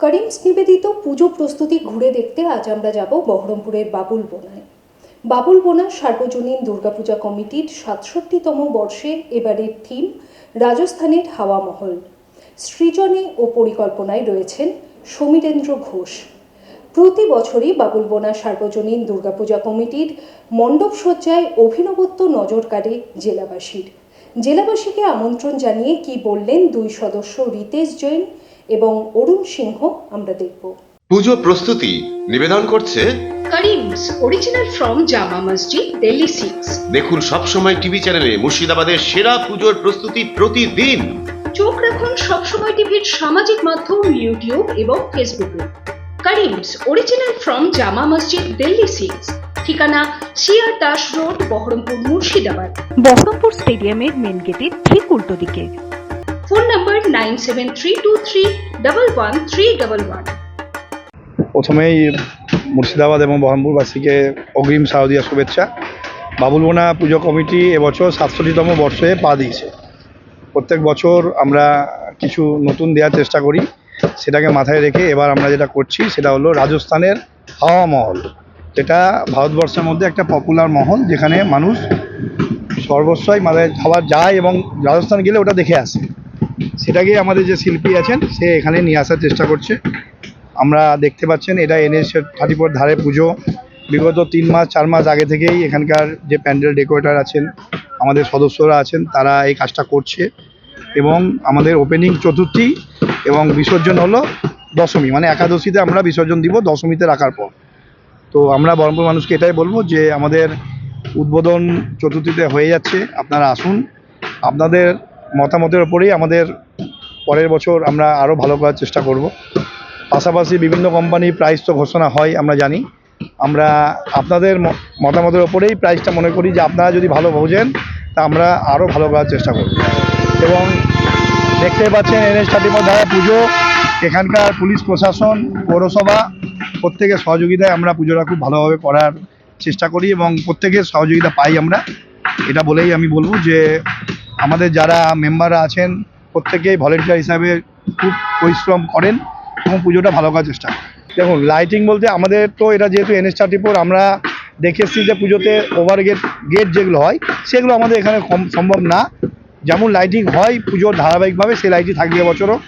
করিমস নিবেদিত পুজো প্রস্তুতি ঘুরে দেখতে আজ আমরা যাব বহরমপুরের বাবুল বোনায়। বাবুল বোনা সার্বজনীন দুর্গাপূজা কমিটির সাতষট্টিতম বর্ষে এবারের থিম, রাজস্থানের হাওয়া মহল। সৃজনে ও পরিকল্পনায় রয়েছেন সমীরেন্দ্র ঘোষ। প্রতি বছরই বাবুল বোনা সার্বজনীন দুর্গাপূজা কমিটির মণ্ডপ সজ্জায় অভিনবত্ব নজর কাড়ে জেলাবাসীর। জেলাবাসীকে আমন্ত্রণ জানিয়ে কি বললেন দুই সদস্য রিতেশ জৈন এবং অরুণ সিংহ আমরা দেখব। পুজো প্রস্তুতি নিবেদন করছে Karim's original from Jama Masjid Delhi six দেখুন সবসময় টিভি চ্যানেলে মুর্শিদাবাদের সেরা পুজোর প্রস্তুতি প্রতিদিন। চোখ রাখুন সবসময় টিভির সামাজিক মাধ্যম ইউটিউব এবং ফেসবুকে Karim's original from Jama Masjid Delhi six ঠিকানা সিআর দাস রোড বহরমপুর মুর্শিদাবাদ। বহরমপুর স্টেডিয়ামের মেন গেটের ঠিক উল্টো দিকে। ফোন নাম্বার নাইন প্রথমেই মুর্শিদাবাদ এবং বহরমপুরবাসীকে অগ্রিম শারদীয়া শুভেচ্ছা। বাবুলবোনা পুজো কমিটি এবছর সাতষট্টিতম বর্ষে পা দিয়েছে। প্রত্যেক বছর আমরা কিছু নতুন দেওয়ার চেষ্টা করি। সেটাকে মাথায় রেখে এবার আমরা যেটা করছি, সেটা হলো রাজস্থানের হাওয়া মহল। যেটা ভারতবর্ষের মধ্যে একটা পপুলার মহল, যেখানে মানুষ সর্বস্বই মানে খাবার যায় এবং রাজস্থান গেলে ওটা দেখে আসে। সেটাকে আমাদের যে শিল্পী আছেন, সে এখানে নিয়ে আসার চেষ্টা করছে। আমরা দেখতে পাচ্ছেন, এটা এনএস থার্টিফোর ধারে পুজো। বিগত তিন মাস, চার মাস আগে থেকেই এখানকার যে প্যান্ডেল ডেকোরেটর আছেন, আমাদের সদস্যরা আছেন, তারা এই কাজটা করছে। এবং আমাদের ওপেনিং চতুর্থী এবং বিসর্জন হলো দশমী। মানে একাদশীতে আমরা বিসর্জন দিব, দশমীতে রাখার পর। তো আমরা বহরমপুর মানুষকে এটাই বলব যে, আমাদের উদ্বোধন চতুর্থীতে হয়ে যাচ্ছে। আপনারা আসুন। আপনাদের মতামতের ওপরেই আমাদের পরের বছর আমরা আরও ভালো করার চেষ্টা করব। পাশাপাশি বিভিন্ন কোম্পানি প্রাইস তো ঘোষণা হয়, আমরা জানি। আমরা আপনাদের মতামতের ওপরেই প্রাইসটা মনে করি যে আপনারা যদি ভালো বোঝেন, তা আমরা আরও ভালো করার চেষ্টা করব। এবং দেখতে পাচ্ছেন এনএস থার্টি ধারা পুজো, এখানকার পুলিশ প্রশাসন, পৌরসভা প্রত্যেকের সহযোগিতায় আমরা পুজোটা খুব ভালোভাবে করার চেষ্টা করি এবং প্রত্যেকের সহযোগিতা পাই আমরা। এটা বলেই আমি বলব যে আমাদের যারা মেম্বাররা আছেন প্রত্যেকেই ভলেন্টিয়ার হিসাবে খুব পরিশ্রম করেন এবং পুজোটা ভালো করার চেষ্টা দেখুন লাইটিং বলতে আমাদের তো এটা যেহেতু থার্টি ফোর আমরা দেখে এসেছি যে পুজোতে ওভার গেট গেট যেগুলো হয়, সেগুলো আমাদের এখানে কম- সম্ভব না। যেমন লাইটিং হয় পুজোর ধারাবাহিকভাবে, সেই লাইটিং থাকবে এবছরও।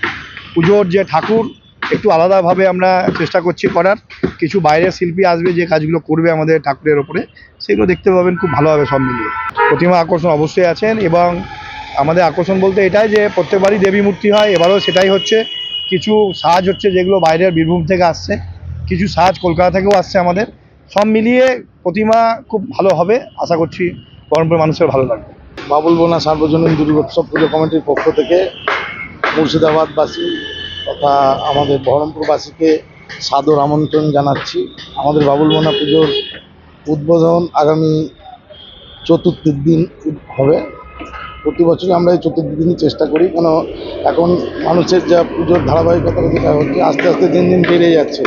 পুজোর যে ঠাকুর, একটু আলাদাভাবে আমরা চেষ্টা করছি করার। কিছু বাইরের শিল্পী আসবে যে কাজগুলো করবে আমাদের ঠাকুরের ওপরে, সেগুলো দেখতে পাবেন, খুব ভালোভাবে সব মিলিয়ে। প্রতিমা আকর্ষণ অবশ্যই আছেন এবং আমাদের আকর্ষণ বলতে এটাই যে প্রত্যেকবারই দেবী মূর্তি হয়, এবারও সেটাই হচ্ছে। কিছু সাজ হচ্ছে যেগুলো বাইরের বীরভূম থেকে আসছে, কিছু সাজ কলকাতা থেকেও আসছে আমাদের। সব মিলিয়ে প্রতিমা খুব ভালো হবে, আশা করছি বহরমপুর মানুষের ভালো লাগবে। বাবুল বোনা সার্বজনীন দুর্গোৎসব পুজো কমিটির পক্ষ থেকে মুর্শিদাবাদবাসী তথা আমাদের বহরমপুরবাসীকে সাদর আমন্ত্রণ জানাচ্ছি। আমাদের বাবুল বোনা পুজোর উদ্বোধন আগামী চতুর্থীর দিন হবে। প্রতি বছরই আমরা এই চতুর্থ দিনই চেষ্টা করি, কেন এখন মানুষের যা পুজোর ধারাবাহিকতা যেটা হচ্ছে, আস্তে আস্তে দিন দিন বেড়ে যাচ্ছে।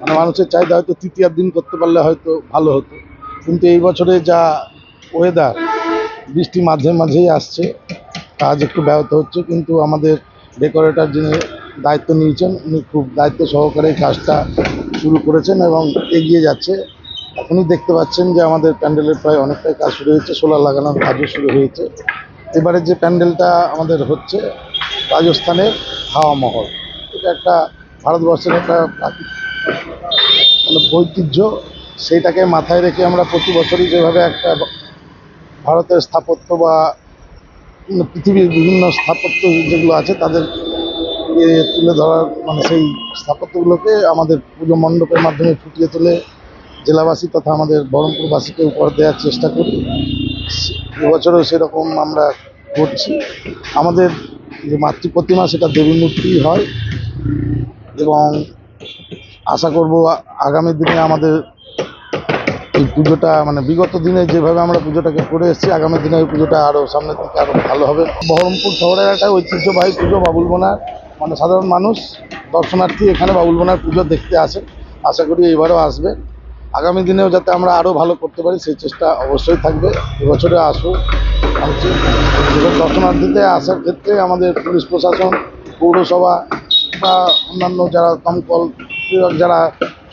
মানে মানুষের চাহিদা হয়তো তৃতীয়ার দিন করতে পারলে হয়তো ভালো হতো। কিন্তু এই বছরে যা ওয়েদার বৃষ্টি মাঝে মাঝেই আসছে কাজ একটু ব্যাহত হচ্ছে, কিন্তু আমাদের ডেকোরেটর যিনি দায়িত্ব নিয়েছেন, উনি খুব দায়িত্ব সহকারে কাজটা শুরু করেছেন এবং এগিয়ে যাচ্ছে। এখনই দেখতে পাচ্ছেন যে আমাদের প্যান্ডেলের প্রায় অনেকটাই কাজ শুরু হয়েছে, সোলার লাগানোর কাজও শুরু হয়েছে। এবারে যে প্যান্ডেলটা আমাদের হচ্ছে, রাজস্থানের হাওয়া মহল। এটা একটা ভারতবর্ষের একটা মানে ঐতিহ্য। সেইটাকে মাথায় রেখে আমরা প্রতি বছরই যেভাবে একটা ভারতের স্থাপত্য বা পৃথিবীর বিভিন্ন স্থাপত্য যেগুলো আছে, তাদের তুলে ধরার মানে সেই স্থাপত্যগুলোকে আমাদের পুজো মণ্ডপের মাধ্যমে ফুটিয়ে তুলে। জেলাবাসী তথা আমাদের বহরমপুরবাসীকে উপহার দেওয়ার চেষ্টা করি। এবছরও সেরকম আমরা করছি। আমাদের যে মাতৃ প্রতিমা, সেটা দেবী মূর্তি হয় এবং আশা করব আগামী দিনে আমাদের এই পুজোটা মানে বিগত দিনে যেভাবে আমরা পুজোটাকে করে এসেছি, আগামী দিনে এই পুজোটা আরও সামনের দিকে আরও ভালো হবে। বহরমপুর শহরের একটা ঐতিহ্যবাহী পুজো, বাবুল বোনার। মানে সাধারণ মানুষ, দর্শনার্থী এখানে বাবুল বোনার পুজো দেখতে আসে। আশা করি এবারও আসবে। আগামী দিনেও যাতে আমরা আরও ভালো করতে পারি, সেই চেষ্টা অবশ্যই থাকবে। এবছরে আসুক এবং দর্শনার্থীতে আসার ক্ষেত্রে আমাদের পুলিশ প্রশাসন, পৌরসভা, বা অন্যান্য যারা দমকল যারা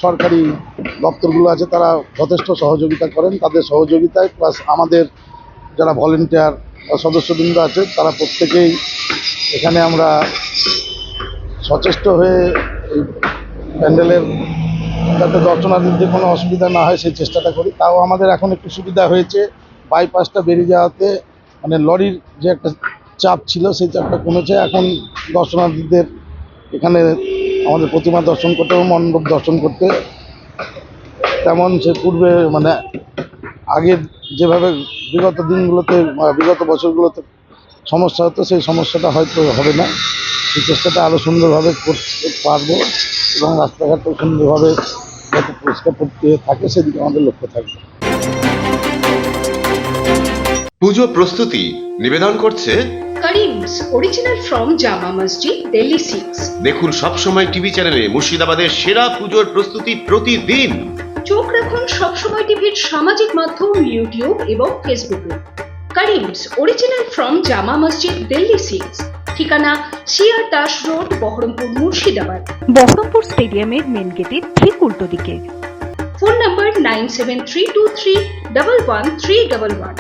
সরকারি দপ্তরগুলো আছে, তারা যথেষ্ট সহযোগিতা করেন। তাদের সহযোগিতায় প্লাস আমাদের যারা ভলেন্টিয়ার বা সদস্যবৃন্দ আছে, তারা প্রত্যেকেই এখানে আমরা সচেষ্ট হয়ে এই প্যান্ডেলের যাতে দর্শনার্থীদের কোনো অসুবিধা না হয় সেই চেষ্টাটা করি। তাও আমাদের এখন একটু সুবিধা হয়েছে। বাইপাসটা বেরিয়ে যাওয়াতে মানে লরির যে একটা চাপ ছিল সেই চাপটা কমেছে। এখন দর্শনার্থীদের এখানে আমাদের প্রতিমা দর্শন করতে এবং মণ্ডপ দর্শন করতে। তেমন সে পূর্বে মানে আগের যেভাবে বিগত দিনগুলোতে বিগত বছরগুলোতে সমস্যা হতো সেই সমস্যাটা হয়তো হবে না। সেই চেষ্টাটা আরও সুন্দরভাবে করতে পারব এবং রাস্তাঘাটও সুন্দরভাবে যাতে পরিষ্কার করতে থাকে সেদিকে আমাদের লক্ষ্য থাকবে। পুজো প্রস্তুতি নিবেদন করছে Karim's original from Jama Masjid Delhi six দেখুন সবসময় টিভি চ্যানেলে মুর্শিদাবাদের সেরা পুজোর প্রস্তুতি প্রতিদিন। চোখ রাখুন সবসময় টিভির সামাজিক মাধ্যম ইউটিউব এবং ফেসবুকে Karim's original from Jama Masjid Delhi six ঠিকানা সিআর দাস রোড বহরমপুর মুর্শিদাবাদ। বহরমপুর স্টেডিয়ামের মেন গেটের ঠিক উল্টো দিকে। Phone number nine seven three two three double one three double one.